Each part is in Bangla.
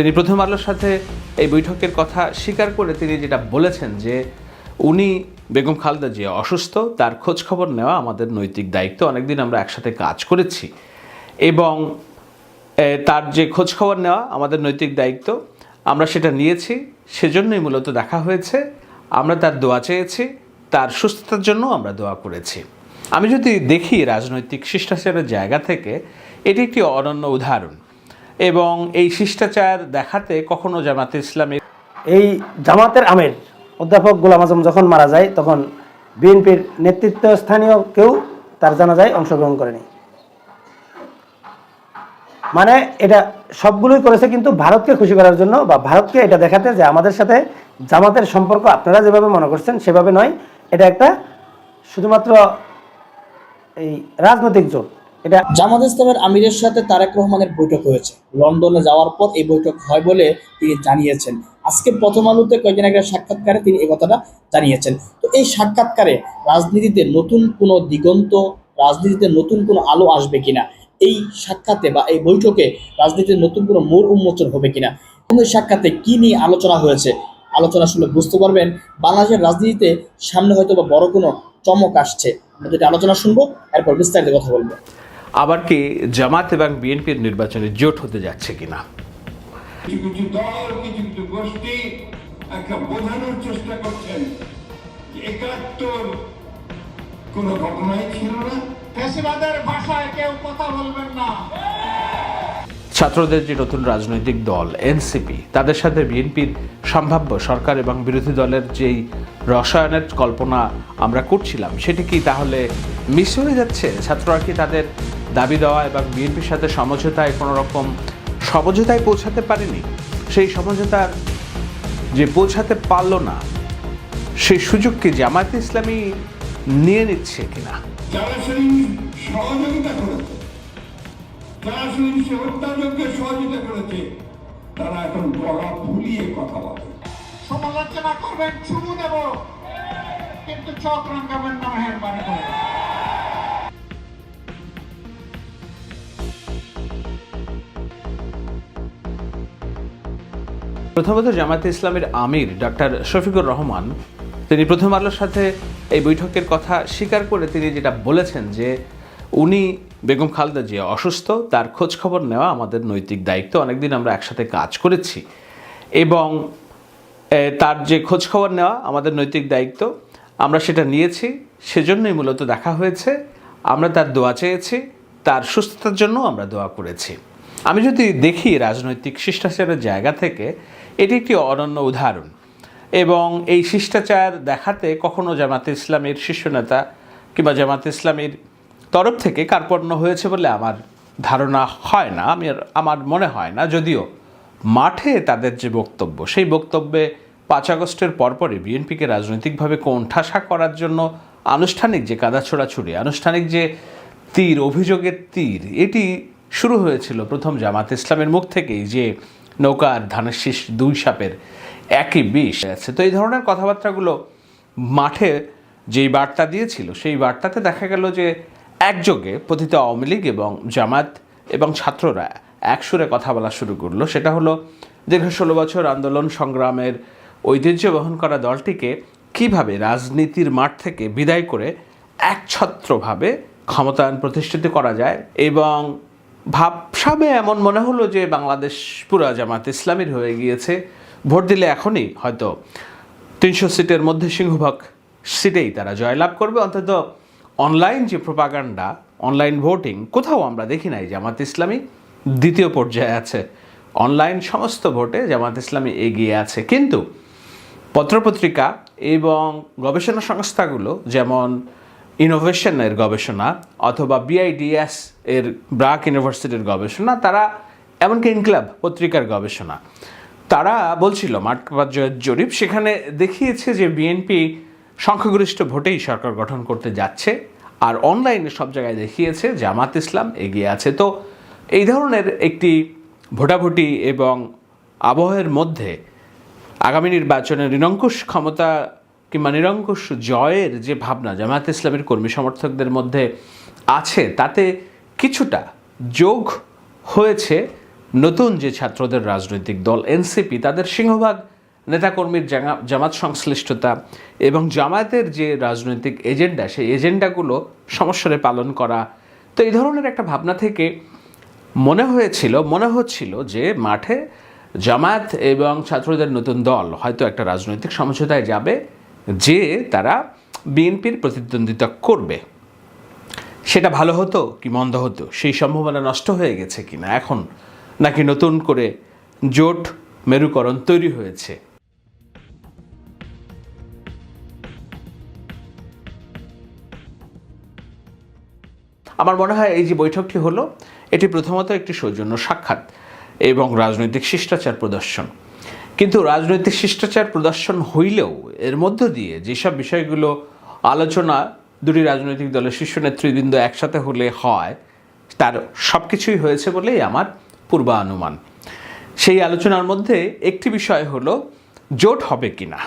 তিনি প্রথম আলোর সাথে এই বৈঠকের কথা স্বীকার করে তিনি যেটা বলেছেন যে উনি বেগম খালেদা জিয়া অসুস্থ, তার খোঁজ খবর নেওয়া আমাদের নৈতিক দায়িত্ব, অনেকদিন আমরা একসাথে কাজ করেছি। এবং তার যে খোঁজ খবর নেওয়া আমাদের নৈতিক দায়িত্ব, আমরা সেটা নিয়েছি, সেজন্যই মূলত দেখা হয়েছে, আমরা তার দোয়া চেয়েছি, তার সুস্থতার জন্য আমরা দোয়া করেছি। আমি যদি দেখি রাজনৈতিক শিষ্টাচারের জায়গা থেকে, এটি একটি অনন্য উদাহরণ। এবং এই শিষ্টাচার দেখাতে কখনো জামাতে ইসলামী এই জামাতের আমির, অধ্যাপক গোলাম আজম যখন মারা যায়, তখন বিএনপির নেতৃত্ব স্থানীয় কেউ তার জানাজায় অংশগ্রহণ করেনি। মানে এটা সবগুলোই করেছে কিন্তু ভারতকে খুশি করার জন্য বা ভারতকে এটা দেখাতে যে আমাদের সাথে জামাতের সম্পর্ক আপনারা যেভাবে মনে করছেন সেভাবে নয়। এটা একটা শুধুমাত্র এই রাজনৈতিক জোট। এটা জামাত ইসলামের আমিরের সাথে তারেক রহমানের বৈঠক হয়েছে। লন্ডনে যাওয়ার পর এই বৈঠক হয় বলে তিনি জানিয়েছেন। আজকে প্রথম আলোতে কয়েকদিন আগে সাক্ষাৎকারে তিনি এই কথাটা জানিয়েছেন। তো এই সাক্ষাৎকারে রাজনীতিতে নতুন কোনো দিগন্ত, রাজনীতিতে নতুন কোনো আলো আসবে কিনা, এই সাক্ষাতে বা এই বৈঠকে রাজনীতির নতুন কোনো মোড় উন্মোচন হবে কিনা এই সাক্ষাতে কি নিয়ে আলোচনা হয়েছে, আলোচনা শুনে বুঝতে পারবেন, বাংলাদেশের রাজনীতিতে সামনে হয়তো বা বড় কোনো চমক আসছে। আমরা যেটা আলোচনা শুনব, এরপর বিস্তারিত কথা বলব। আবার কি জামাত এবং বিএনপির নির্বাচনে জোট হতে যাচ্ছে কিনা? কিছু কিছু দল কিছু কিছু গোষ্ঠী একটা বোঝানোর চেষ্টা করছেন একাত্তর কোনো ঘটনাই ছিল না। ফেসিবাদের ভাষায় কেউ কথা বলবেন না। ছাত্রদের যে নতুন রাজনৈতিক দল এনসিপি তাদের সাথে বিএনপির সম্ভাব্য সরকার এবং বিরোধী দলের যেই রসায়নের কল্পনা আমরা করছিলাম সেটি কি তাহলে মিস হয়ে যাচ্ছে? ছাত্ররা কি তাদের দাবি দেওয়া এবং বিএনপির সাথে সমঝোতায় কোনো রকম সমঝোতায় পৌঁছাতে পারেনি, সেই সমঝোতার যে পৌঁছাতে পারল না সেই সুযোগকে জামায়াতে ইসলামী নিয়ে নিচ্ছে কিনা? সমালোচনা করবেন চুমু দেব। কিন্তু চোখ রাঙ্গাবেন না, মেহরবানি প্রথমত জামায়াতে ইসলামের আমির ডক্টর শফিকুর রহমান, তিনি প্রথম আলোর সাথে এই বৈঠকের কথা স্বীকার করে তিনি যেটা বলেছেন যে উনি বেগম খালেদা জিয়া অসুস্থ, তার খোঁজ খবর নেওয়া আমাদের নৈতিক দায়িত্ব, অনেকদিন আমরা একসাথে কাজ করেছি। এবং তার যে খোঁজ খবর নেওয়া আমাদের নৈতিক দায়িত্ব, আমরা সেটা নিয়েছি, সেজন্যই মূলত দেখা হয়েছে। আমরা তার দোয়া চেয়েছি, তার সুস্থতার জন্য আমরা দোয়া করেছি। আমি যদি দেখি রাজনৈতিক শিষ্টাচারের জায়গা থেকে, এটি একটি অনন্য উদাহরণ। এবং এই শিষ্টাচার দেখাতে কখনো জামাতে ইসলামের শীর্ষ নেতা কিংবা জামাতে ইসলামের তরফ থেকে কার্পণ্য হয়েছে বলে আমার ধারণা হয় না, আমি আমার মনে হয় না। যদিও মাঠে তাদের যে বক্তব্য, সেই বক্তব্যে পাঁচ আগস্টের পরপরই বিএনপিকে রাজনৈতিকভাবে কোণঠাসা করার জন্য আনুষ্ঠানিক যে কাদা ছোড়াছুড়ি আনুষ্ঠানিক যে তীর, অভিযোগের তীর, এটি শুরু হয়েছিল প্রথম জামাত ইসলামের মুখ থেকেই যে নৌকার ধানের শীষ দুই সাপের একই বিষ। আছে তো এই ধরনের কথাবার্তাগুলো মাঠে যেই বার্তা দিয়েছিল, সেই বার্তাতে দেখা গেল যে একযোগে পতিত আওয়ামী লীগ এবং জামাত এবং ছাত্ররা একসুরে কথা বলা শুরু করল। সেটা হলো, দীর্ঘ ষোলো বছর আন্দোলন সংগ্রামের ঐতিহ্য বহন করা দলটিকে কীভাবে রাজনীতির মাঠ থেকে বিদায় করে একছত্রভাবে ক্ষমতায়ন প্রতিষ্ঠিত করা যায় এবং ভাবসাবে এমন মনে হলো যে বাংলাদেশ পুরা জামাত ইসলামীর হয়ে গিয়েছে। ভোট দিলে এখনই হয়তো তিনশো সিটের মধ্যে সিংহভাগ সিটেই তারা জয়লাভ করবে। অন্তত অনলাইন যে প্রপাগান্ডা, অনলাইন ভোটিং, কোথাও আমরা দেখি নাই জামাত ইসলামী দ্বিতীয় পর্যায়ে আছে। অনলাইন সমস্ত ভোটে জামাত ইসলামী এগিয়ে আছে। কিন্তু পত্রপত্রিকা এবং গবেষণা সংস্থাগুলো, যেমন ইনোভেশনের গবেষণা অথবা বিআইডিএস এর ব্রাক ইউনিভার্সিটির গবেষণা, তারা এমনকি ইনক্লাব পত্রিকার গবেষণা। তারা বলছিল পর্যায়ের জরিপ সেখানে দেখিয়েছে যে বিএনপি সংখ্যাগরিষ্ঠ ভোটেই সরকার গঠন করতে যাচ্ছে, আর অনলাইনে সব জায়গায় দেখিয়েছে জামাত ইসলাম এগিয়ে আছে। তো এই ধরনের একটি ভোটাভুটি এবং আবহের মধ্যে আগামী নির্বাচনে নিরঙ্কুশ ক্ষমতা কিংবা নিরঙ্কুশ জয়ের যে ভাবনা জামায়াত ইসলামের কর্মী সমর্থকদের মধ্যে আছে, তাতে কিছুটা যোগ হয়েছে নতুন যে ছাত্রদের রাজনৈতিক দল এনসিপি, তাদের সিংহভাগ নেতাকর্মীর জামা- জামাত সংশ্লিষ্টতা এবং জামায়াতের যে রাজনৈতিক এজেন্ডা, সেই এজেন্ডাগুলো সমস্যারে পালন করা। তো এই ধরনের একটা ভাবনা থেকে মনে হয়েছিল, মনে হচ্ছিল যে মাঠে জামায়াত এবং ছাত্রদের নতুন দল হয়তো একটা রাজনৈতিক সমঝোতায় যাবে। যে তারা বিএনপির প্রতিদ্বন্দ্বিতা করবে। সেটা ভালো হতো কি মন্দ হতো? সেই সম্ভাবনা নষ্ট হয়ে গেছে কিনা এখন? নাকি নতুন করে জোট মেরুকরণ তৈরি হয়েছে? আমার মনে হয় এই যে বৈঠকটি হলো, এটি প্রথমত একটি সৌজন্য সাক্ষাৎ এবং রাজনৈতিক শিষ্টাচার প্রদর্শন। কিন্তু রাজনৈতিক শিষ্টাচার প্রদর্শন হইলেও এর মধ্য দিয়ে যেসব বিষয়গুলো আলোচনা দুটি রাজনৈতিক দলের শীর্ষ নেতৃবৃন্দ একসাথে হলে হয়, তার সব কিছুই হয়েছে বলেই আমার পূর্বানুমান। সেই আলোচনার মধ্যে একটি বিষয় হলো, জোট হবে কিনা?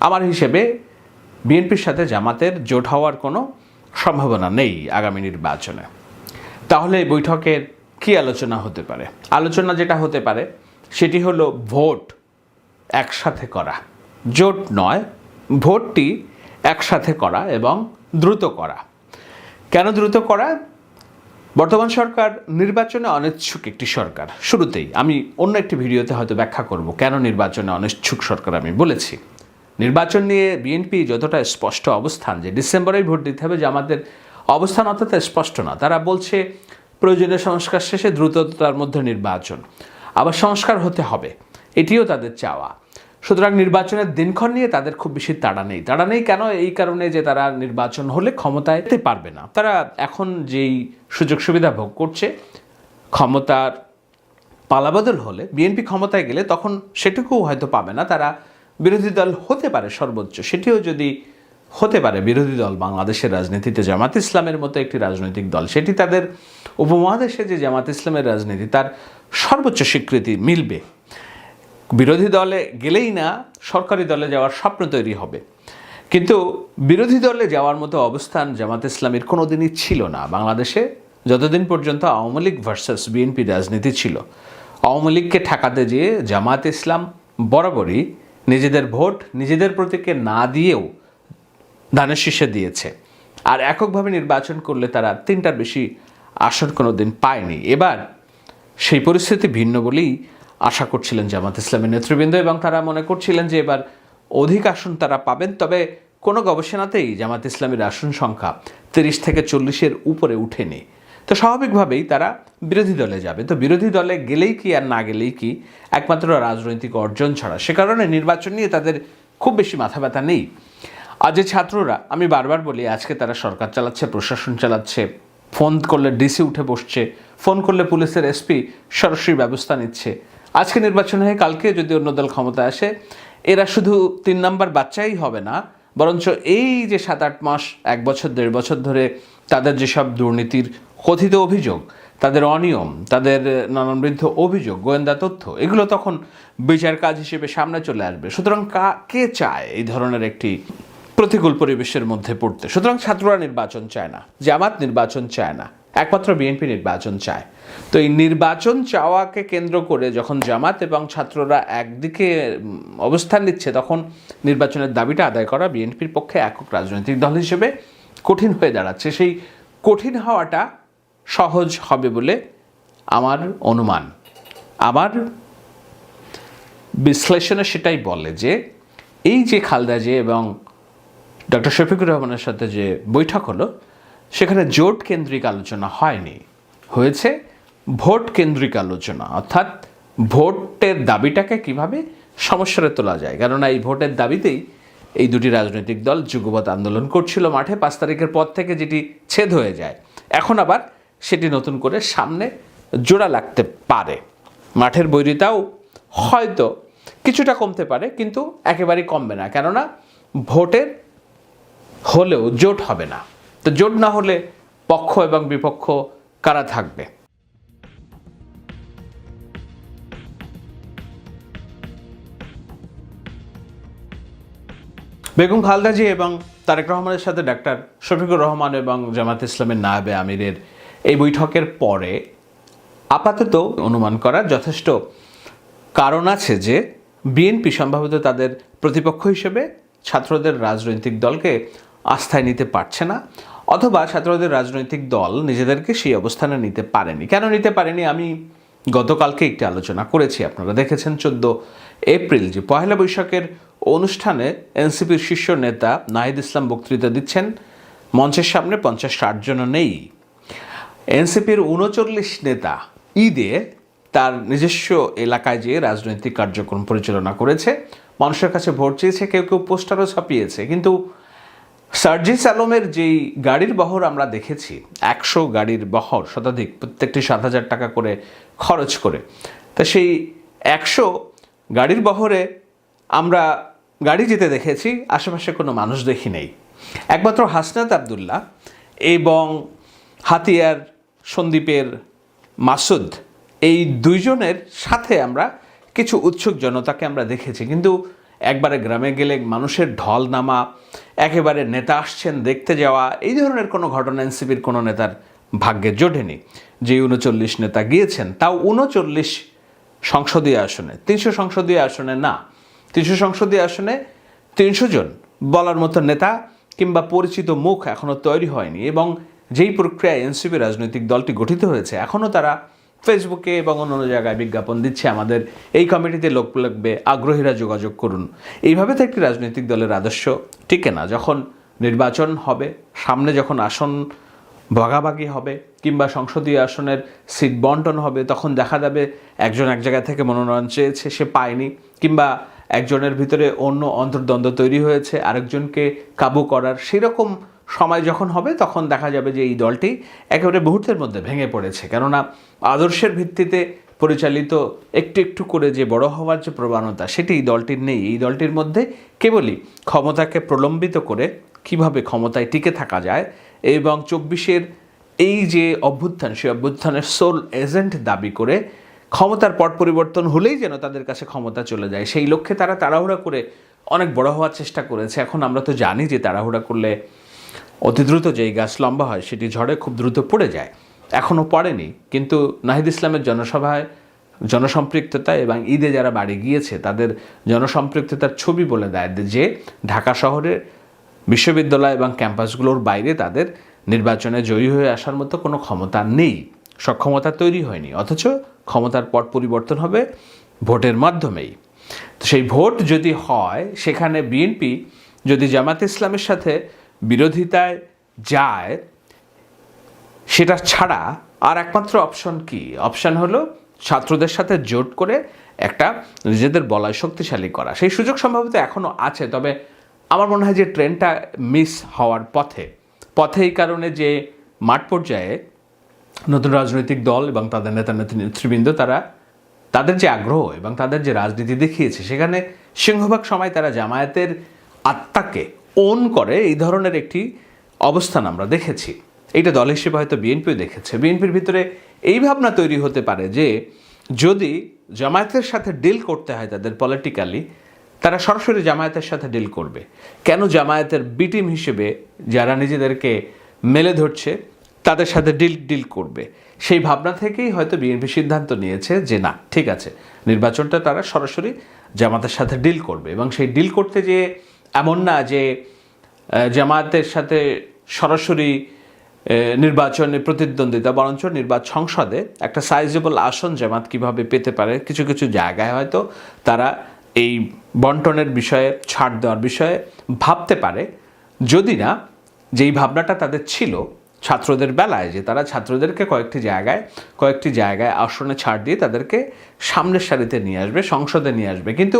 আমার হিসেবে বিএনপির সাথে জামাতের জোট হওয়ার কোনো সম্ভাবনা নেই আগামী নির্বাচনে। তাহলে বৈঠকের কী আলোচনা হতে পারে? আলোচনা যেটা হতে পারে, সেটি হলো ভোট। একসাথে করা। জোট নয়, ভোটটি একসাথে করা এবং দ্রুত করা। কেন দ্রুত করা? বর্তমান সরকার নির্বাচনে অনিচ্ছুক একটি সরকার। শুরুতেই আমি অন্য একটি ভিডিওতে হয়তো ব্যাখ্যা করব, কেন নির্বাচনে অনিচ্ছুক সরকার আমি বলেছি। নির্বাচন নিয়ে বিএনপি যতটা স্পষ্ট অবস্থান যে ডিসেম্বরেই ভোট দিতে হবে যে আমাদের অবস্থান অতটা স্পষ্ট না। তারা বলছে প্রয়োজনীয় সংস্কার শেষে দ্রুততার মধ্যে নির্বাচন। আবার সংস্কার হতে হবে। এটিও তাদের চাওয়া। সুতরাং নির্বাচনের দিনক্ষণ নিয়ে তাদের খুব বেশি তাড়া নেই। তাড়া নেই কেন? এই কারণে যে তারা নির্বাচন হলে ক্ষমতায় যেতে পারবে না। তারা এখন যেই সুযোগ সুবিধা ভোগ করছে, ক্ষমতার পালাবদল হলে বিএনপি ক্ষমতায় গেলে তখন সেটুকুও হয়তো পাবে না। তারা বিরোধী দল হতে পারে সর্বোচ্চ। সেটিও যদি হতে পারে বিরোধী দল, বাংলাদেশের রাজনীতিতে। জামাত ইসলামের মতো একটি রাজনৈতিক দল, সেটি তাদের উপমহাদেশে যে জামাত ইসলামের রাজনীতি, তার সর্বোচ্চ স্বীকৃতি মিলবে। বিরোধী দলে গেলেই না সরকারি দলে যাওয়ার স্বপ্ন তৈরি হবে। কিন্তু বিরোধী দলে যাওয়ার মতো অবস্থান জামাত ইসলামের কোনো দিনই ছিল না। বাংলাদেশে যতদিন পর্যন্ত আওয়ামী লীগ ভার্সাস বিএনপি রাজনীতি ছিল, আওয়ামী লীগকে ঠেকাতে যেয়ে জামাত ইসলাম বরাবরই নিজেদের ভোট নিজেদের প্রতীকে না দিয়েও ধানের শীর্ষে দিয়েছে। আর এককভাবে নির্বাচন করলে তারা তিনটার বেশি আসন কোনো দিন পায়নি। এবার সেই পরিস্থিতি ভিন্ন বলেই আশা করছিলেন জামাত ইসলামের নেতৃবৃন্দ এবং তারা মনে করছিলেন যে এবার অধিক আসন তারা পাবেন। তবে কোনো গবেষণাতেই জামাত ইসলামের আসন সংখ্যা তিরিশ থেকে চল্লিশের উপরে উঠেনি। তো স্বাভাবিকভাবেই তারা বিরোধী দলে যাবে। তো বিরোধী দলে গেলেই কি আর না গেলেই কি একমাত্র রাজনৈতিক অর্জন ছাড়া। সে কারণে নির্বাচন নিয়ে তাদের খুব বেশি মাথা ব্যথা নেই। আর যে ছাত্ররা, আমি বারবার বলি, আজকে তারা সরকার চালাচ্ছে, প্রশাসন চালাচ্ছে, ফোন করলে ডিসি উঠে বসছে, ফোন করলে পুলিশের এসপি সরাসরি ব্যবস্থা নিচ্ছে। আজকে নির্বাচন হয়ে কালকে যদি অন্য দল ক্ষমতায় আসে, এরা শুধু তিন নাম্বার বাচ্চাই হবে না, বরঞ্চ এই যে সাত আট মাস, এক বছর, দেড় বছর ধরে তাদের যেসব দুর্নীতির কথিত অভিযোগ, তাদের অনিয়ম, তাদের নানানবিধ অভিযোগ, গোয়েন্দা তথ্য, এগুলো তখন বিচার কাজ হিসেবে সামনে চলে আসবে। সুতরাং কে চায় এই ধরনের একটি প্রতিকূল পরিবেশের মধ্যে পড়তে? সুতরাং ছাত্ররা নির্বাচন চায় না, জামাত নির্বাচন চায় না। একমাত্র বিএনপি নির্বাচন চায়। তো এই নির্বাচন চাওয়াকে কেন্দ্র করে যখন জামাত এবং ছাত্ররা একদিকে অবস্থান নিচ্ছে, তখন নির্বাচনের দাবিটা আদায় করা বিএনপির পক্ষে একক রাজনৈতিক দল হিসেবে কঠিন হয়ে দাঁড়াচ্ছে। সেই কঠিন হওয়াটা সহজ হবে বলে আমার অনুমান। আমার বিশ্লেষণে সেটাই বলে যে, এই যে খালদা যে এবং ডক্টর শফিকুর রহমানের সাথে যে বৈঠক হলো সেখানে জোট কেন্দ্রিক আলোচনা হয়নি। হয়েছে ভোট কেন্দ্রিক আলোচনা। অর্থাৎ ভোটের দাবিটাকে কীভাবে সমস্যারে তোলা যায়? কেননা এই ভোটের দাবিতেই এই দুটি রাজনৈতিক দল যুগপৎ আন্দোলন করছিল মাঠে, পাঁচ তারিখের পর থেকে যেটি ছেদ হয়ে যায়। এখন আবার সেটি নতুন করে সামনে জোড়া লাগতে পারে। মাঠের বৈরিতাও হয়তো কিছুটা কমতে পারে, কিন্তু একেবারেই কমবে না। কেননা ভোটের হলেও জোট হবে না। তো জোট না হলে পক্ষ এবং বিপক্ষ কারা থাকবে? বেগম খালদাজি এবং তারেক রহমানের সাথে ডাক্তার শফিকুর রহমান এবং জামাত ইসলামের নায়েবে আমিরের এই বৈঠকের পরে আপাতত অনুমান করার যথেষ্ট কারণ আছে যে বিএনপি সম্ভবত তাদের প্রতিপক্ষ হিসেবে ছাত্রদের রাজনৈতিক দলকে আস্থায় নিতে পারছে না, অথবা ছাত্রদের রাজনৈতিক দল নিজেদেরকে সেই অবস্থানে নিতে পারেনি। কেন নিতে পারেনি? আমি গতকালকে একটি আলোচনা করেছি, আপনারা দেখেছেন, চোদ্দ এপ্রিল যে পহেলা বৈশাখের অনুষ্ঠানে এনসিপির শীর্ষ নেতা নাহিদ ইসলাম বক্তৃতা দিচ্ছেন, মঞ্চের সামনে পঞ্চাশ ষাট জন নেই। এনসিপির উনচল্লিশ নেতা ঈদে তার নিজস্ব এলাকায় যেয়ে রাজনৈতিক কার্যক্রম পরিচালনা করেছে, মানুষের কাছে ভোট চেয়েছে, কেউ কেউ পোস্টারও ছাপিয়েছে, কিন্তু সার্জিস আলমের যেই গাড়ির বহর আমরা দেখেছি, একশো গাড়ির বহর শতাধিক, প্রত্যেকটি সাত হাজার টাকা করে খরচ করে, তা সেই একশো গাড়ির বহরে আমরা গাড়ি যেতে দেখেছি, আশেপাশে কোনো মানুষ দেখি নেই। একমাত্র হাসনাত আবদুল্লাহ এবং হাতিয়ার সন্দীপের মাসুদ, এই দুইজনের সাথে আমরা কিছু উৎসুক জনতাকে আমরা দেখেছি। কিন্তু একবারে গ্রামে গেলে মানুষের ঢল নামা, একেবারে নেতা আসছেন দেখতে যাওয়া, এই ধরনের কোনো ঘটনা এনসিপির কোনো নেতার ভাগ্যে জোটেনি। যে উনচল্লিশ নেতা গিয়েছেন, তাও উনচল্লিশ সংসদীয় আসনে। তিনশো সংসদীয় আসনে না, তিনশো সংসদীয় আসনে তিনশো জন বলার মতো নেতা কিংবা পরিচিত মুখ এখনও তৈরি হয়নি এবং যেই প্রক্রিয়ায় এনসিপি রাজনৈতিক দলটি গঠিত হয়েছে এখনও তারা ফেসবুকে এবং অন্যান্য জায়গায় বিজ্ঞাপন দিচ্ছে আমাদের। এই কমিটিতে লোক লাগবে, আগ্রহীরা যোগাযোগ করুন। এইভাবে তো একটি রাজনৈতিক দলের আদর্শ টিকে না। যখন নির্বাচন হবে, সামনে যখন আসন ভাগাভাগি হবে কিংবা সংসদীয় আসনের সিট বন্টন হবে, তখন দেখা যাবে একজন এক জায়গা থেকে মনোনয়ন চেয়েছে, সে পায়নি কিংবা একজনের ভিতরে অন্য অন্তর্দ্বন্দ্ব তৈরি হয়েছে, আরেকজনকে কাবু করার সেরকম সময় যখন হবে, তখন দেখা যাবে যে এই দলটি একেবারে মুহূর্তের মধ্যে ভেঙে পড়েছে। কেননা আদর্শের ভিত্তিতে পরিচালিত একটু একটু করে যে বড় হওয়ার যে প্রবণতা, সেটি এই দলটির নেই। এই দলটির মধ্যে কেবলই ক্ষমতাকে প্রলম্বিত করে কীভাবে ক্ষমতায় টিকে থাকা যায় এবং চব্বিশের এই যে অভ্যুত্থান, সেই অভ্যুত্থানের সোল এজেন্ট দাবি করে ক্ষমতার পট পরিবর্তন হলেই যেন তাদের কাছে ক্ষমতা চলে যায়। সেই লক্ষ্যে তারা তাড়াহুড়া করে অনেক বড় হওয়ার চেষ্টা করেছে। এখন আমরা তো জানি যে তাড়াহুড়া করলে অতি দ্রুত যেই গাছ লম্বা হয়, সেটি ঝড়ে খুব দ্রুত পড়ে যায়। এখনও পড়েনি, কিন্তু নাহিদ ইসলামের জনসভায় জনসম্পৃক্ততা এবং ঈদে যারা বাড়ি গিয়েছে, তাদের জনসম্পৃক্ততার ছবি বলে দেয় যে, ঢাকা শহরের বিশ্ববিদ্যালয় এবং ক্যাম্পাসগুলোর বাইরে তাদের নির্বাচনে জয়ী হয়ে আসার মতো কোনো ক্ষমতা নেই। সক্ষমতা তৈরি হয়নি, অথচ ক্ষমতার পট পরিবর্তন হবে ভোটের মাধ্যমেই। তো সেই ভোট যদি হয়, সেখানে বিএনপি যদি জামাত ইসলামের সাথে বিরোধিতায় যায়, সেটা ছাড়া আর একমাত্র অপশন কি? অপশন হলো ছাত্রদের সাথে জোট করে একটা নিজেদের বলয় শক্তিশালী করা। সেই সুযোগ সম্ভবত এখনও আছে, তবে আমার মনে হয় যে ট্রেনটা মিস হওয়ার পথে। পথে এই কারণে যে মাঠ পর্যায়ে নতুন রাজনৈতিক দল এবং তাদের নেতা নেতৃবৃন্দ, তারা তাদের যে আগ্রহ এবং তাদের যে রাজনীতি দেখিয়েছে, সেখানে সিংহভাগ সময় তারা জামায়াতের আত্মাকে ওন করে এই ধরনের একটি অবস্থান আমরা দেখেছি। এইটা দল হিসেবে হয়তো বিএনপিও দেখেছে। বিএনপির ভিতরে এই ভাবনা তৈরি হতে পারে যে, যদি জামায়াতের সাথে ডিল করতে হয় তাদের পলিটিক্যালি তারা সরাসরি জামায়াতের সাথে ডিল করবে। কেন জামায়াতের বি টিম হিসেবে যারা নিজেদেরকে মেলে ধরছে, তাদের সাথে ডিল ডিল করবে? সেই ভাবনা থেকেই হয়তো বিএনপি সিদ্ধান্ত নিয়েছে যে, না, ঠিক আছে, নির্বাচনটা তারা সরাসরি জামাতের সাথে ডিল করবে। এবং সেই ডিল করতে যে এমন না যে জামায়াতের সাথে সরাসরি নির্বাচনে প্রতিদ্বন্দ্বিতা, বরঞ্চ নির্বাচন সংসদে একটা সাইজেবল আসন জামাত কীভাবে পেতে পারে, কিছু কিছু জায়গায় হয়তো তারা এই বন্টনের বিষয়ে ছাড় দেওয়ার বিষয়ে ভাবতে পারে। যদি না, যেই ভাবনাটা তাদের ছিল, ছাত্রদের বেলায় যে তারা ছাত্রদেরকে কয়েকটি জায়গায় কয়েকটি জায়গায় আসনে ছাড় দিয়ে তাদেরকে সামনের সারিতে নিয়ে আসবে, সংসদে নিয়ে আসবে। কিন্তু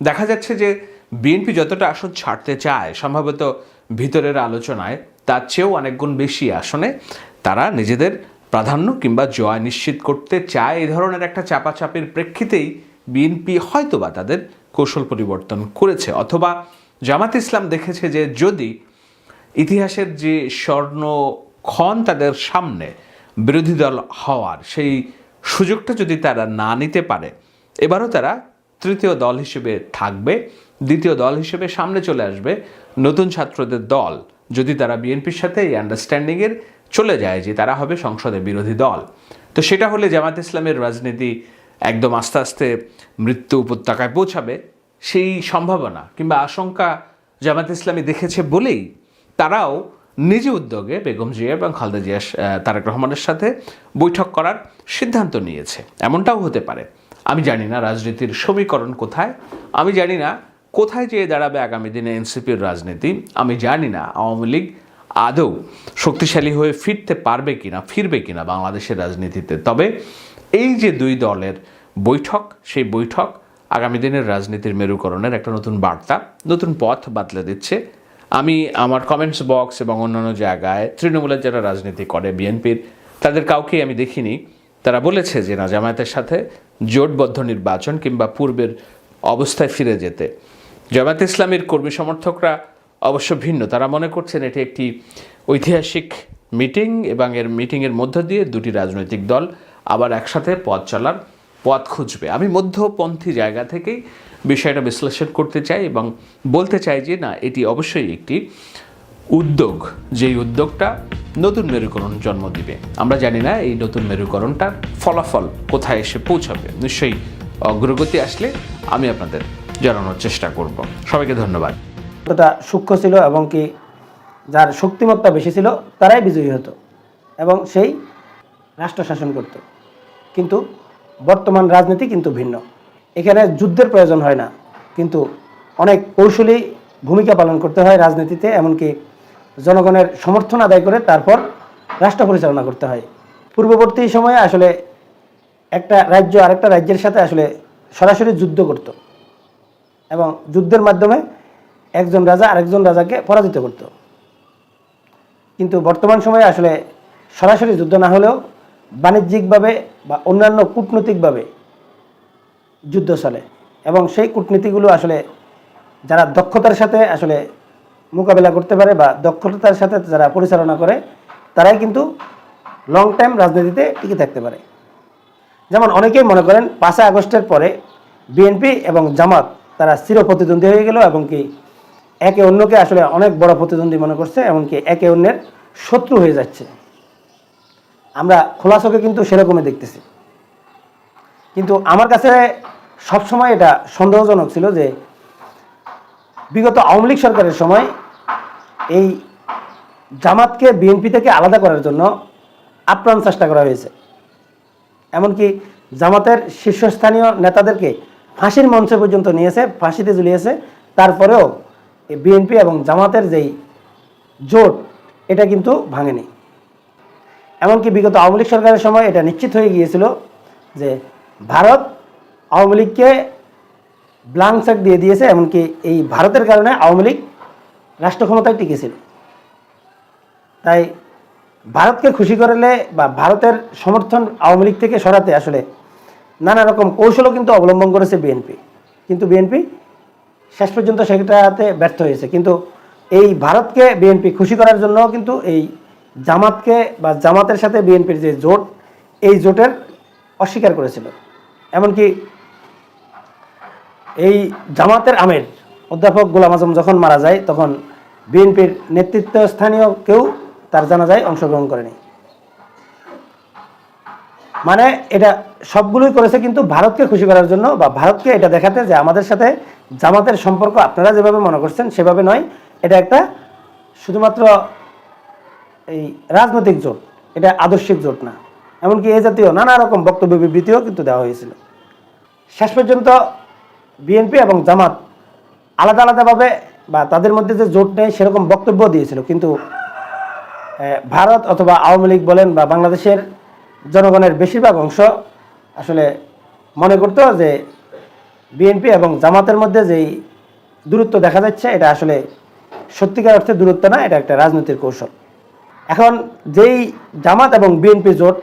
দেখা যাচ্ছে যে বিএনপি যতটা আসন ছাড়তে চায়, সম্ভবত ভিতরের আলোচনায় তার চেয়েও অনেক গুণ বেশি আসনে তারা নিজেদের প্রাধান্য কিংবা জয় নিশ্চিত করতে চায় এই ধরনের একটা চাপাচাপির প্রেক্ষিতেই বিএনপি হয়তোবা তাদের কৌশল পরিবর্তন করেছে। অথবা জামাত ইসলাম দেখেছে যে যদি ইতিহাসের যে স্বর্ণক্ষণ তাদের সামনে বিরোধী দল হওয়ার, সেই সুযোগটা যদি তারা না নিতে পারে, এবারও তারা তৃতীয় দল হিসেবে থাকবে। দ্বিতীয় দল হিসেবে সামনে চলে আসবে নতুন ছাত্রদের দল। যদি তারা বিএনপির সাথে এই আন্ডারস্ট্যান্ডিংয়ের চলে যায় যে তারা হবে সংসদে বিরোধী দল। তো সেটা হলে জামাত ইসলামের রাজনীতি একদম আস্তে আস্তে মৃত্যু উপত্যকায় পৌঁছাবে সেই সম্ভাবনা কিংবা আশঙ্কা জামাত ইসলামী দেখেছে বলেই তারাও নিজ উদ্যোগে বেগম জিয়া এবং খালদা জিয়া তারেক রহমানের সাথে বৈঠক করার সিদ্ধান্ত নিয়েছে। এমনটাও হতে পারে। আমি জানি না রাজনীতির সমীকরণ কোথায়। আমি জানি না কোথায় যেয়ে দাঁড়াবে আগামী দিনে এনসিপির রাজনীতি? আমি জানি না। আওয়ামী লীগ আদৌ শক্তিশালী হয়ে ফিরতে পারবে কিনা, ফিরবে কিনা বাংলাদেশের রাজনীতিতে? তবে এই যে দুই দলের বৈঠক, সেই বৈঠক আগামী দিনের রাজনীতির মেরুকরণের একটা নতুন বার্তা, নতুন পথ বাতলে দিচ্ছে। আমি আমার কমেন্টস বক্স এবং অন্যান্য জায়গায় তৃণমূলের যারা রাজনীতি করে, বিএনপির, তাদের কাউকেই আমি দেখিনি। তারা বলেছে যে না, জামায়াতের সাথে জোটবদ্ধ নির্বাচন কিংবা পূর্বের অবস্থায় ফিরে যেতে। জামায়াত ইসলামের কর্মী সমর্থকরা অবশ্য ভিন্ন। তারা মনে করছেন এটি একটি ঐতিহাসিক মিটিং এবং এর মিটিংয়ের মধ্য দিয়ে দুটি রাজনৈতিক দল আবার একসাথে পথ চলার পথ খুঁজবে। আমি মধ্যপন্থী জায়গা থেকেই বিষয়টা বিশ্লেষণ করতে চাই এবং বলতে চাই যে, না, এটি অবশ্যই একটি উদ্যোগ। যেই উদ্যোগটা নতুন মেরুকরণ জন্ম দিবে। আমরা জানি না এই নতুন মেরুকরণটার ফলাফল কোথায় এসে পৌঁছাবে। নিশ্চয়ই অগ্রগতি আসলে আমি আপনাদের জানানোর চেষ্টা করব। সবাইকে ধন্যবাদ। কতটা সূক্ষ্ম ছিল এবং কি যার শক্তিমত্তা বেশি ছিল, তারাই বিজয়ী হতো এবং সেই রাষ্ট্র শাসন করত। কিন্তু বর্তমান রাজনীতি কিন্তু ভিন্ন। এখানে যুদ্ধের প্রয়োজন হয় না, কিন্তু অনেক কৌশলী ভূমিকা পালন করতে হয় রাজনীতিতে, এমনকি জনগণের সমর্থন আদায় করে তারপর রাষ্ট্র পরিচালনা করতে হয়। পূর্ববর্তী সময়ে আসলে একটা রাজ্য আরেকটা রাজ্যের সাথে আসলে সরাসরি যুদ্ধ করত। এবং যুদ্ধের মাধ্যমে একজন রাজা আরেকজন রাজাকে পরাজিত করত। কিন্তু বর্তমান সময়ে আসলে সরাসরি যুদ্ধ না হলেও বাণিজ্যিকভাবে বা অন্যান্য কূটনৈতিকভাবে যুদ্ধ চলে এবং সেই কূটনীতিগুলো আসলে যারা দক্ষতার সাথে আসলে মোকাবেলা করতে পারে বা দক্ষতার সাথে যারা পরিচালনা করে, তারাই কিন্তু লং টাইম রাজনীতিতে টিকে থাকতে পারে। যেমন অনেকেই মনে করেন পাঁচই আগস্টের পরে বিএনপি এবং জামাত তারা চির প্রতিদ্বন্দ্বী হয়ে গেল এবং কি একে অন্যকে আসলে অনেক বড় প্রতিদ্বন্দ্বী মনে করছে এমনকি একে অন্যের শত্রু হয়ে যাচ্ছে। আমরা খোলা চোখে কিন্তু সেরকমই দেখতেছি। কিন্তু আমার কাছে সবসময় এটা সন্দেহজনক ছিল যে বিগত আওয়ামী লীগ সরকারের সময় এই জামাতকে বিএনপি থেকে আলাদা করার জন্য আপ্রাণ চেষ্টা করা হয়েছে। এমনকি জামাতের শীর্ষস্থানীয় নেতাদেরকে ফাঁসির মঞ্চে পর্যন্ত নিয়েছে, ফাঁসিতে ঝুলিয়েছে। তারপরেও বিএনপি এবং জামাতের যেই জোট, এটা কিন্তু ভাঙেনি। এমনকি বিগত আওয়ামী লীগ সরকারের সময় এটা নিশ্চিত হয়ে গিয়েছিল যে ভারত আওয়ামী লীগকে ব্লাঙ্ক চেক দিয়ে দিয়েছে, এমনকি এই ভারতের কারণে আওয়ামী লীগ রাষ্ট্র ক্ষমতায় টিকেছিল। তাই ভারতকে খুশি করলে বা ভারতের সমর্থন আওয়ামী লীগ থেকে সরাতে আসলে নানা রকম কৌশলও কিন্তু অবলম্বন করেছে বিএনপি কিন্তু বিএনপি শেষ পর্যন্ত সেটাতে ব্যর্থ হয়েছে। কিন্তু এই ভারতকে বিএনপি খুশি করার জন্য কিন্তু এই জামাতকে বা জামাতের সাথে বিএনপির যে জোট, এই জোটের অস্বীকার করেছিল। এমনকি এই জামাতের আমের, অধ্যাপক গোলাম আজম যখন মারা যায়, তখন বিএনপির নেতৃত্ব স্থানীয় কেউ তার জানাজায় অংশগ্রহণ করেনি। মানে এটা সবগুলোই করেছে কিন্তু ভারতকে খুশি করার জন্য বা ভারতকে এটা দেখাতে যে আমাদের সাথে জামাতের সম্পর্ক আপনারা যেভাবে মনে করছেন সেভাবে নয়। এটা একটা শুধুমাত্র এই রাজনৈতিক জোট, এটা আদর্শিক জোট না। এমনকি এ জাতীয় নানা রকম বক্তব্য বিবৃতিও কিন্তু দেওয়া হয়েছিল। শেষ পর্যন্ত বিএনপি এবং জামাত আলাদা আলাদাভাবে বা তাদের মধ্যে যে জোট নেই সেরকম বক্তব্য দিয়েছিল। কিন্তু ভারত অথবা আওয়ামী লীগ বলেন বা বাংলাদেশের জনগণের বেশিরভাগ অংশ আসলে মনে করতো যে বিএনপি এবং জামাতের মধ্যে যেই দূরত্ব দেখা যাচ্ছে, এটা আসলে সত্যিকার অর্থে দূরত্ব না, এটা একটা রাজনৈতিক কৌশল। এখন যেই জামাত এবং বিএনপি জোট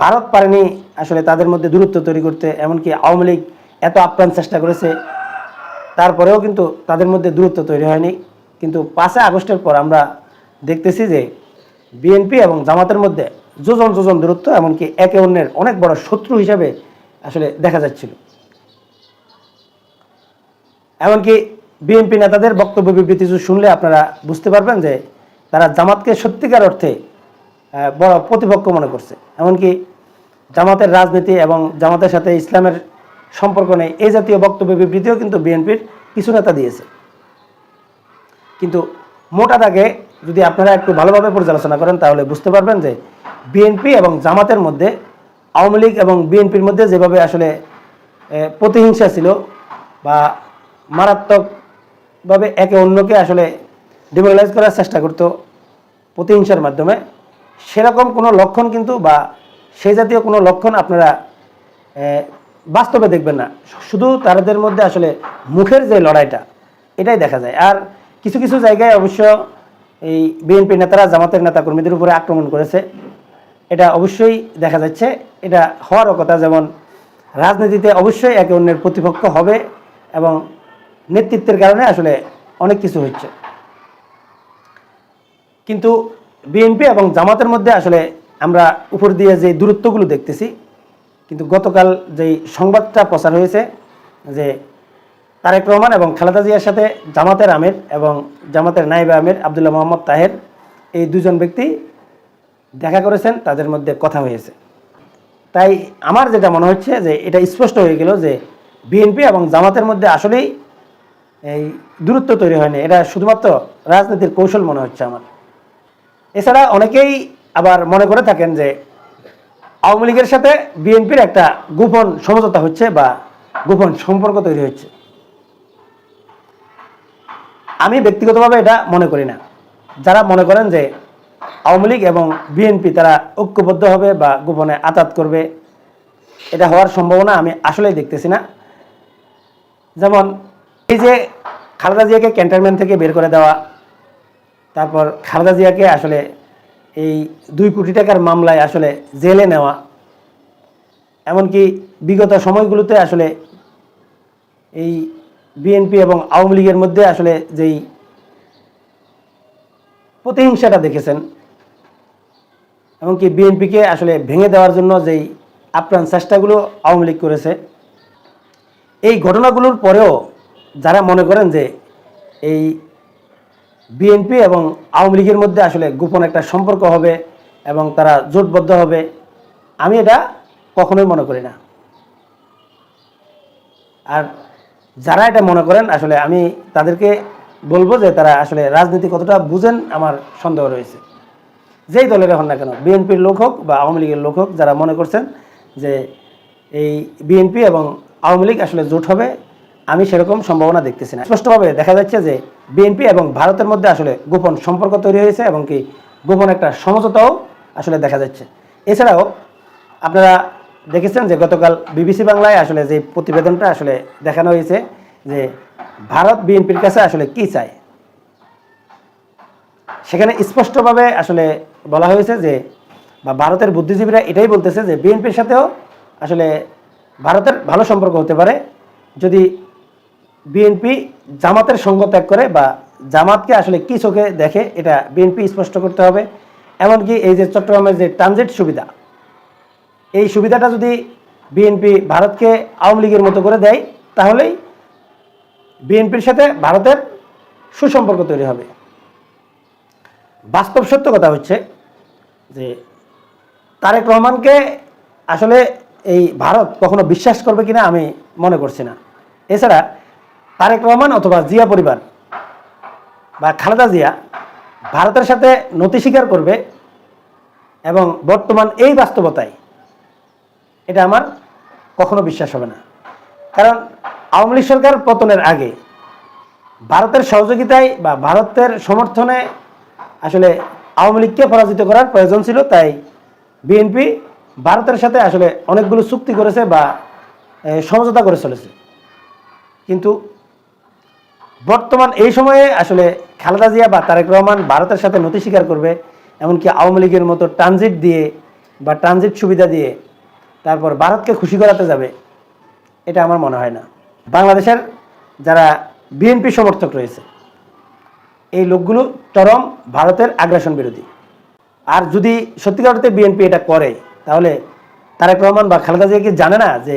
ভারত পারেনি আসলে তাদের মধ্যে দূরত্ব তৈরি করতে, এমনকি আওয়ামী লীগ এত আপ্রাণ চেষ্টা করেছে, তারপরেও কিন্তু তাদের মধ্যে দূরত্ব তৈরি হয়নি। কিন্তু পাঁচই আগস্টের পর আমরা দেখতেছি যে বিএনপি এবং জামাতের মধ্যে যোজন যোজন দূরত্ব, এমনকি একে অন্যের অনেক বড় শত্রু হিসাবে আসলে দেখা যাচ্ছিল। এমনকি বিএনপি নেতাদের বক্তব্য বিবৃতি শুনলে আপনারা বুঝতে পারবেন যে তারা জামাতকে সত্যিকার অর্থে বড় প্রতিপক্ষ মনে করছে। এমনকি জামাতের রাজনীতি এবং জামাতের সাথে ইসলামের সম্পর্ক নেই, এই জাতীয় বক্তব্য বিবৃতিও কিন্তু বিএনপির কিছু নেতা দিয়েছে। কিন্তু মোটা দাগে যদি আপনারা একটু ভালোভাবে পর্যালোচনা করেন, তাহলে বুঝতে পারবেন যে বিএনপি এবং জামাতের মধ্যে, আওয়ামী লীগ এবং বিএনপির মধ্যে যেভাবে আসলে প্রতিহিংসা ছিল বা মারাত্মকভাবে একে অন্যকে আসলে ডিমোরালাইজ করার চেষ্টা করতো প্রতিহিংসার মাধ্যমে, সেরকম কোনো লক্ষণ কিন্তু বা সেই জাতীয় কোনো লক্ষণ আপনারা বাস্তবে দেখবেন না। শুধু তাদের মধ্যে আসলে মুখের যে লড়াইটা, এটাই দেখা যায়। আর কিছু কিছু জায়গায় অবশ্য এই বিএনপি নেতারা, জামাতের নেতা কর্মীদের উপরে আক্রমণ করেছে। এটা অবশ্যই দেখা যাচ্ছে। এটা হওয়ারও কথা যেমন রাজনীতিতে অবশ্যই একে অন্যের প্রতিপক্ষ হবে এবং নেতৃত্বের কারণে আসলে অনেক কিছু হচ্ছে। কিন্তু বিএনপি এবং জামাতের মধ্যে আসলে আমরা উপর দিয়ে যে দূরত্বগুলো দেখতেছি, কিন্তু গতকাল যেই সংবাদটা প্রচার হয়েছে যে তারেক রহমান এবং খালেদা জিয়ার সাথে জামাতের আমির এবং জামাতের নাইবা আমির আবদুল্লাহ মোহাম্মদ তাহের এই দুজন ব্যক্তি দেখা করেছেন, তাদের মধ্যে কথা হয়েছে। তাই আমার যেটা মনে হচ্ছে যে এটা স্পষ্ট হয়ে গেল যে বিএনপি এবং জামাতের মধ্যে আসলেই এই দূরত্ব তৈরি হয়নি। এটা শুধুমাত্র রাজনীতির কৌশল মনে হচ্ছে আমার। এছাড়া অনেকেই আবার মনে করে থাকেন যে আওয়ামী লীগের সাথে বিএনপির একটা গোপন সমঝোতা হচ্ছে বা গোপন সম্পর্ক তৈরি হচ্ছে। আমি ব্যক্তিগতভাবে এটা মনে করি না। যারা মনে করেন যে আওয়ামী লীগ এবং বিএনপি তারা ঐক্যবদ্ধ হবে বা গোপনে আতাত করবে, এটা হওয়ার সম্ভাবনা আমি আসলেই দেখতেছি না। যেমন এই যে খালেদা জিয়াকে ক্যান্টনমেন্ট থেকে বের করে দেওয়া, তারপর খালেদা জিয়াকে আসলে এই দুই কোটি টাকার মামলায় আসলে জেলে নেওয়া, এমনকি বিগত সময়গুলোতে আসলে এই বিএনপি এবং আওয়ামী লীগের মধ্যে আসলে যেই প্রতিহিংসাটা দেখেছেন এমনকি বিএনপিকে আসলে ভেঙে দেওয়ার জন্য যেই আপ্রাণ চেষ্টাগুলো আওয়ামী লীগ করেছে, এই ঘটনাগুলোর পরেও যারা মনে করেন যে এই বিএনপি এবং আওয়ামী লীগের মধ্যে আসলে গোপন একটা সম্পর্ক হবে এবং তারা জোটবদ্ধ হবে, আমি এটা কখনোই মনে করি না। আর যারা এটা মনে করেন, আসলে আমি তাদেরকে বলব যে তারা আসলে রাজনীতি কতটা বুঝেন আমার সন্দেহ রয়েছে। যেই দলের হন না কেন, বিএনপির লোক হোক বা আওয়ামী লীগের লোক হোক, যারা মনে করছেন যে এই বিএনপি এবং আওয়ামী লীগ আসলে জোট হবে, আমি সেরকম সম্ভাবনা দেখতেছি না। স্পষ্টভাবে দেখা যাচ্ছে যে বিএনপি এবং ভারতের মধ্যে আসলে গোপন সম্পর্ক তৈরি হয়েছে এবং কি গোপন একটা সমঝোতাও আসলে দেখা যাচ্ছে। এছাড়াও আপনারা দেখেছেন যে গতকাল বিবিসি বাংলায় আসলে যে প্রতিবেদনটা আসলে দেখানো হয়েছে যে ভারত বিএনপির কাছে আসলে কি চায়? সেখানে স্পষ্টভাবে আসলে বলা হয়েছে যে, বা ভারতের বুদ্ধিজীবীরা এটাই বলতেছে যে, বিএনপির সাথেও আসলে ভারতের ভালো সম্পর্ক হতে পারে যদি বিএনপি জামাতের সঙ্গ ত্যাগ করে বা জামাতকে আসলে কি চোখে দেখে এটা বিএনপি স্পষ্ট করতে হবে। এমনকি এই যে চট্টগ্রামের যে ট্রানজিট সুবিধা, এই সুবিধাটা যদি বিএনপি ভারতকে আওয়ামী লীগের মতো করে দেয়, তাহলেই বিএনপির সাথে ভারতের সুসম্পর্ক তৈরি হবে। বাস্তব সত্য কথা হচ্ছে যে তারেক রহমানকে আসলে এই ভারত কখনো বিশ্বাস করবে কিনা আমি মনে করছি না। এছাড়া তারেক রহমান অথবা জিয়া পরিবার বা খালেদা জিয়া ভারতের সাথে নতি স্বীকার করবে এবং বর্তমান এই বাস্তবতায় এটা আমার কখনো বিশ্বাস হবে না। কারণ আওয়ামী লীগ সরকার পতনের আগে ভারতের সহযোগিতায় বা ভারতের সমর্থনে আসলে আওয়ামী লীগকে পরাজিত করার প্রয়োজন ছিল, তাই বিএনপি ভারতের সাথে আসলে অনেকগুলো চুক্তি করেছে বা সমঝোতা করে চলেছে। কিন্তু বর্তমান এই সময়ে আসলে খালেদা জিয়া বা তারেক রহমান ভারতের সাথে নথি স্বীকার করবে, এমনকি আওয়ামী লীগের মতো ট্রানজিট দিয়ে বা ট্রানজিট সুবিধা দিয়ে তারপর ভারতকে খুশি করাতে যাবে, এটা আমার মনে হয় না। বাংলাদেশের যারা বিএনপি সমর্থক রয়েছে এই লোকগুলো চরম ভারতের আগ্রাসন বিরোধী। আর যদি সত্যিকার অর্থে বিএনপি এটা করে, তাহলে তারেক রহমান বা খালেদা জিয়া কি জানে না যে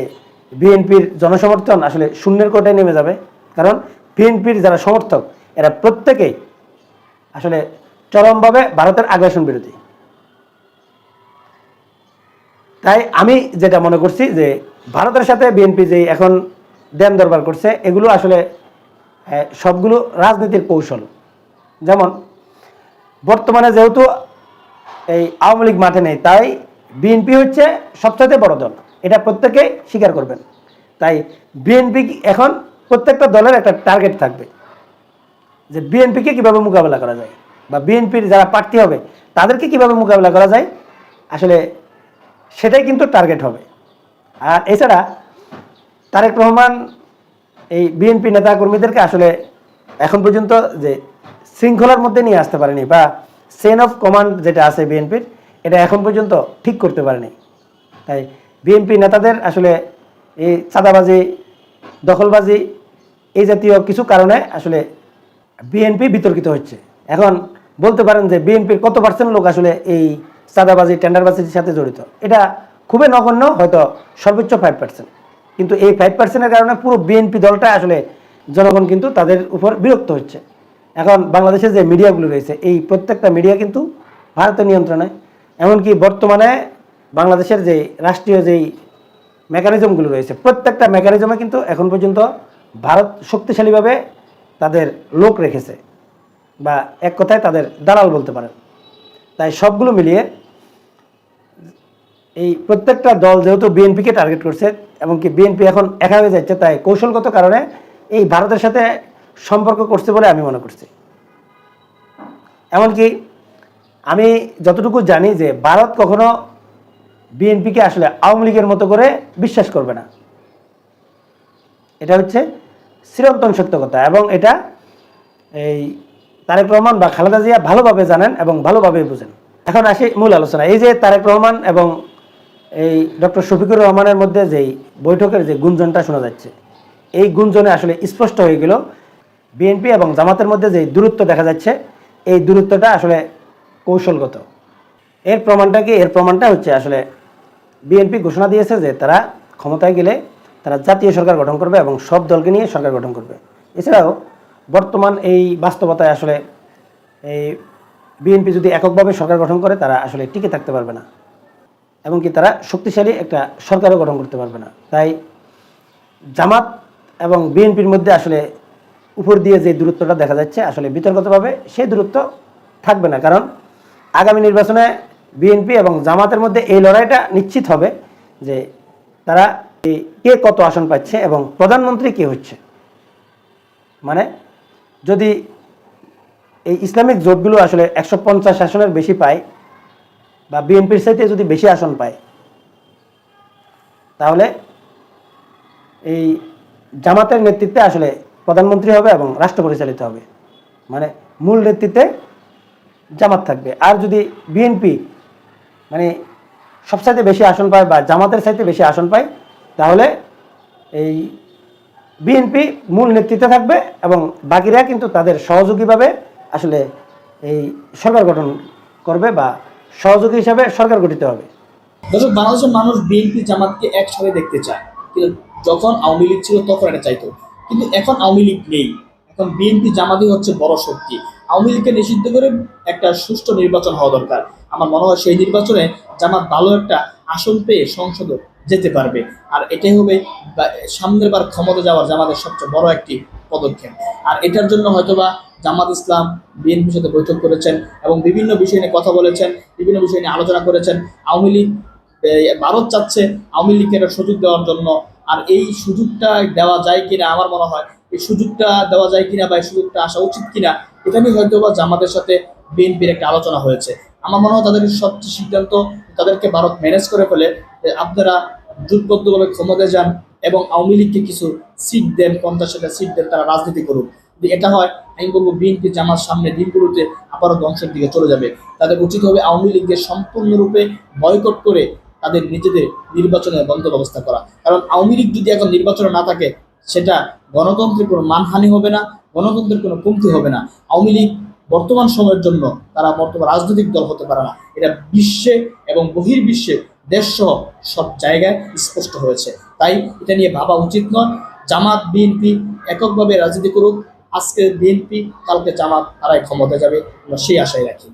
বিএনপির জনসমর্থন আসলে শূন্যের কোটায় নেমে যাবে? কারণ বিএনপির যারা সমর্থক, এরা প্রত্যেকেই আসলে চরমভাবে ভারতের আগ্রাসন বিরোধী। তাই আমি যেটা মনে করছি যে ভারতের সাথে বিএনপি যে এখন দেন দরবার করছে, এগুলো আসলে সবগুলো রাজনীতির কৌশল। যেমন, বর্তমানে যেহেতু এই আওয়ামী লীগ মাঠে নেই, তাই বিএনপি হচ্ছে সবচাইতে বড় দল। এটা প্রত্যেকেই স্বীকার করবেন। তাই বিএনপি এখন প্রত্যেকটা দলের একটা টার্গেট থাকবে। যে বিএনপিকে কীভাবে মোকাবেলা করা যায় বা বিএনপির যারা প্রার্থী হবে, তাদেরকে কীভাবে মোকাবেলা করা যায়, আসলে সেটাই কিন্তু টার্গেট হবে। আর এছাড়া তারেক রহমান এই বিএনপি নেতাকর্মীদেরকে আসলে এখন পর্যন্ত যে শৃঙ্খলার মধ্যে নিয়ে আসতে পারেনি বা চেন অফ কমান্ড যেটা আছে বিএনপির, এটা এখন পর্যন্ত ঠিক করতে পারেনি। তাই বিএনপি নেতাদের আসলে এই চাঁদাবাজি, দখলবাজি এই জাতীয় কিছু কারণে আসলে বিএনপি বিতর্কিত হচ্ছে। এখন বলতে পারেন যে বিএনপির কত পার্সেন্ট লোক আসলে এই চাঁদাবাজি, টেন্ডারবাজির সাথে জড়িত? এটা খুবই নগণ্য, হয়তো সর্বোচ্চ ফাইভ পার্সেন্ট কিন্তু এই ফাইভ পার্সেন্টের কারণে পুরো বিএনপি দলটা আসলে জনগণ কিন্তু তাদের উপর বিরক্ত হচ্ছে। এখন বাংলাদেশে যে মিডিয়াগুলো রয়েছে, এই প্রত্যেকটা মিডিয়া কিন্তু ভারতের নিয়ন্ত্রণে। এমনকি বর্তমানে বাংলাদেশের যে রাষ্ট্রীয় যেই মেকানিজমগুলো রয়েছে, প্রত্যেকটা মেকানিজমে কিন্তু এখন পর্যন্ত ভারত শক্তিশালীভাবে তাদের লোক রেখেছে বা এক কথায় তাদের দালাল বলতে পারেন। তাই সবগুলো মিলিয়ে এই প্রত্যেকটা দল যেহেতু বিএনপিকে টার্গেট করছে এবং কি বিএনপি এখন একা হয়ে যাচ্ছে, তাই কৌশলগত কারণে এই ভারতের সাথে সম্পর্ক করছে বলে আমি মনে করছি। এমনকি আমি যতটুকু জানি যে ভারত কখনো বিএনপিকে আসলে আওয়ামী লীগের মতো করে বিশ্বাস করবে না। এটা হচ্ছে চিরন্তন সত্য কথা এবং এটা এই তারেক রহমান বা খালেদা জিয়া ভালোভাবে জানেন এবং ভালোভাবে বুঝেন। এখন আসি মূল আলোচনা এই যে তারেক রহমান এবং এই ডক্টর শফিকুর রহমানের মধ্যে যেই বৈঠকের যে গুঞ্জনটা শোনা যাচ্ছে, এই গুঞ্জনে আসলে স্পষ্ট হয়ে গেল বিএনপি এবং জামাতের মধ্যে যে দূরত্ব দেখা যাচ্ছে, এই দূরত্বটা আসলে কৌশলগত। এর প্রমাণটা কি? এর প্রমাণটা হচ্ছে আসলে বিএনপি ঘোষণা দিয়েছে যে তারা ক্ষমতায় গেলে তারা জাতীয় সরকার গঠন করবে এবং সব দলকে নিয়ে সরকার গঠন করবে। এছাড়াও বর্তমান এই বাস্তবতায় আসলে এই বিএনপি যদি এককভাবে সরকার গঠন করে, তারা আসলে টিকে থাকতে পারবে না। এবং কি তারা শক্তিশালী একটা সরকারও গঠন করতে পারবে না। তাই জামাত এবং বিএনপির মধ্যে আসলে উপর দিয়ে যে দূরত্বটা দেখা যাচ্ছে, আসলে বিতর্কতভাবে সেই দূরত্ব থাকবে না। কারণ আগামী নির্বাচনে বিএনপি এবং জামাতের মধ্যে এই লড়াইটা নিশ্চিত হবে যে তারা কে কত আসন পাচ্ছে এবং প্রধানমন্ত্রী কে হচ্ছে। মানে যদি এই ইসলামিক জোটগুলো আসলে একশো পঞ্চাশ আসনের বেশি পায় বা বিএনপির সাথে যদি বেশি আসন পায়, তাহলে এই জামাতের নেতৃত্বে আসলে প্রধানমন্ত্রী হবে এবং রাষ্ট্র পরিচালিত হবে। মানে মূল নেতৃত্বে জামাত থাকবে। আর যদি বিএনপি মানে সবচাইতে বেশি আসন পায় বা জামাতের চাইতে বেশি আসন পায়, তাহলে এই বিএনপি মূল নেতৃত্বে থাকবে এবং বাকিরা কিন্তু তাদের সহযোগীভাবে আসলে এই সরকার গঠন করবে বা সহযোগী হিসাবে সরকার গঠিত হবে। বাংলাদেশের মানুষ বিএনপি জামাতকে একসাথে দেখতে চায়। যখন আওয়ামী লীগ ছিল, তখন এটা চাইতো। কিন্তু এখন আওয়ামী লীগ নেই। এখন বিএনপি জামাতই হচ্ছে বড় শক্তি। আওয়ামী লীগকে নিষিদ্ধ করে একটা সুষ্ঠু নির্বাচন হওয়া দরকার। আমার মনে হয় সেই নির্বাচনে জামাত ভালো একটা আসন পেয়ে সংসদে যেতে পারবে। আর এটাই হবে সামনের বার ক্ষমতা যাওয়ার জামাতের সবচেয়ে বড় একটি পদক্ষেপ। আর এটার জন্য হয়তোবা জামাত ইসলাম বিএনপির সাথে বৈঠক করেছেন এবং বিভিন্ন বিষয় নিয়ে কথা বলেছেন, বিভিন্ন বিষয় নিয়ে আলোচনা করেছেন। আওয়ামী লীগ ভারত চাচ্ছে আওয়ামী লীগকে একটা সুযোগ দেওয়ার জন্য আর এই সুযোগটা দেওয়া যায় কিনা আমার মনে হয়, এই সুযোগটা দেওয়া যায় কিনা বা এই সুযোগটা আসা উচিত কিনা, এটা নিয়ে হয়তো বা জামাতের সাথে বিএনপির একটা আলোচনা হয়েছে। আমার মনে হয় তাদের সবচেয়ে সিদ্ধান্ত, তাদেরকে ভারত ম্যানেজ করে ফেলে আপনারা জোটবদ্ধভাবে ক্ষমতায় যান এবং আওয়ামী লীগকে কিছু সিট দেন পঞ্চাশটা সিট দেন, তারা রাজনীতি করুক। যদি এটা হয়, আমি বলব বিএনপি জামার সামনে দিনগুলোতে আবারও ধ্বংসের দিকে চলে যাবে। তাদের উচিত হবে আওয়ামী লীগকে সম্পূর্ণরূপে বয়কট করে তাদের নিজেদের নির্বাচনের বন্ধ ব্যবস্থা করা। কারণ আওয়ামী লীগ যদি এখন নির্বাচনে না থাকে, সেটা গণতন্ত্রের কোনো মানহানি হবে না, গণতন্ত্রের কোনো কমতি হবে না। আওয়ামী লীগ বর্তমান সময়ের জন্য তারা বর্তমান রাজনৈতিক দল হতে পারে না। এটা বিশ্বে এবং বহির্বিশ্বে দেশসহ সব জায়গায় স্পষ্ট হয়েছে। তাই এটা নিয়ে ভাবা উচিত নয়। জামাত, বিএনপি এককভাবে রাজনীতি করুক আজকে বিএনপি, কালকে জামাত তারাই ক্ষমতা যাবে, আমরা সেই আশায় রাখি।